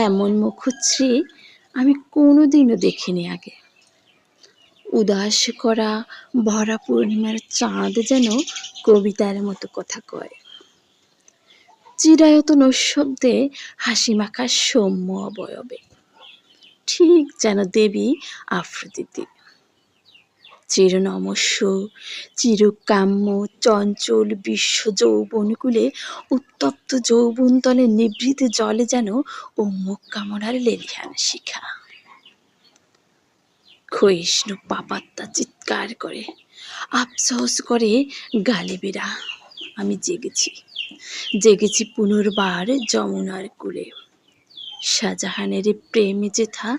এমন মুখশ্রী আমি কোনোদিনও দেখিনি আগে। উদাস করা ভরা পূর্ণিমার চাঁদ যেন কবিতার মতো কথা কয়। চিরায়ত নৈশব্দে হাসি মাখা সৌম্য অবয়বে। ঠিক যেন দেবী আফ্রোদিতি। চিরনমস্য, চিরকাম্য, চঞ্চল বিশ্ব যৌবনকুলে উত্তপ্ত যৌবন তলে নিভৃত জলে যেন উন্মুখ কামনার লেলিহান শিখা। ক্ষয়িষ্ণু পাপাত্তা চিৎকার করে, আফসোস করে গালিবেরা আমি জেগেছি। জেগেছি পুনর্বার যমুনার কূলে। শাহজাহানের প্রেম যেথা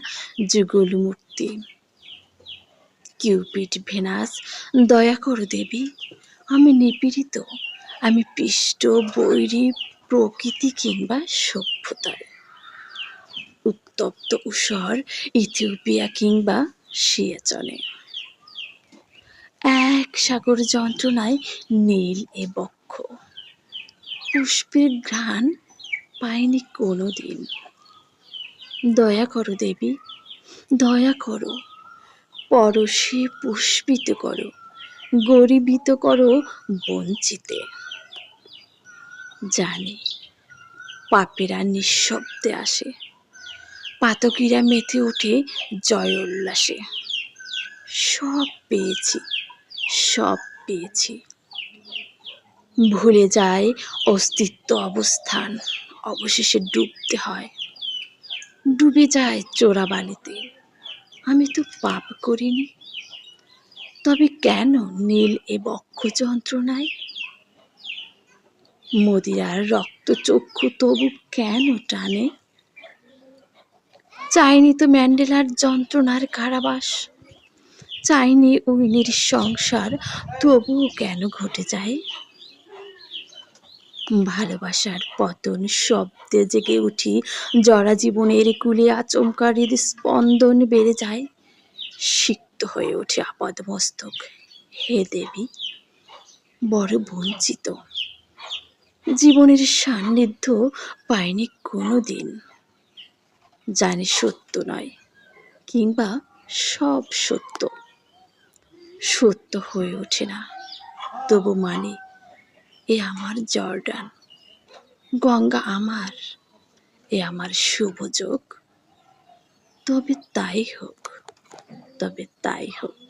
যুগল মূর্তি কিউপিড ভেনাস, দয়া করো দেবী, আমি নিপীড়িত, আমি পিষ্ট, বৈরী, প্রকৃতি কিংবা সভ্যতার। উত্তপ্ত উষর, ইথিওপিয়া কিংবা সিয়াচনে। এক সাগর যন্ত্রণায় নীল এ বক্ষ। পুষ্পের ঘ্রাণ পাইনি কোনো দিন দয়া করো দেবী, দয়া করো। পরশে পুষ্পিত করো, গরিবিত করো বঞ্চিতে। জানি, পাপেরা নিঃশব্দে আসে, পাতকীরা মেতে ওঠে জয় উল্লাসে। সব পেয়েছি সব পেয়েছি। ভুলে যায় অস্তিত্ব অবস্থান, অবশেষে ডুবতে হয়। ডুবে যায় চোরাবালিতে। আমি তো পাপ করিনি। তবে কেন নীল এ বক্ষ যন্ত্রণায়? মদিরার রক্ত চক্ষু তবু কেন টানে? চাইনি তো ম্যান্ডেলার যন্ত্রণার কারাবাস। চাইনি ওই সংসার তবুও কেন ঘটে যায়? ভালোবাসার পতন শব্দে জেগে উঠি। জরা জীবনের কুলে আচমকা স্পন্দন বেড়ে যায়। সিক্ত হয়ে ওঠে আপাদ মস্তক হে দেবী, বড় বঞ্চিত। জীবনের সান্নিধ্য পায়নি কোনো দিন জানি সত্য নয়, কিংবা সব সত্য। সত্য হয়ে ওঠে না, তবু মানে এ আমার জর্ডান, গঙ্গা আমার, এ আমার শুভ যোগ। তবে তাই হোক, তবে তাই হোক।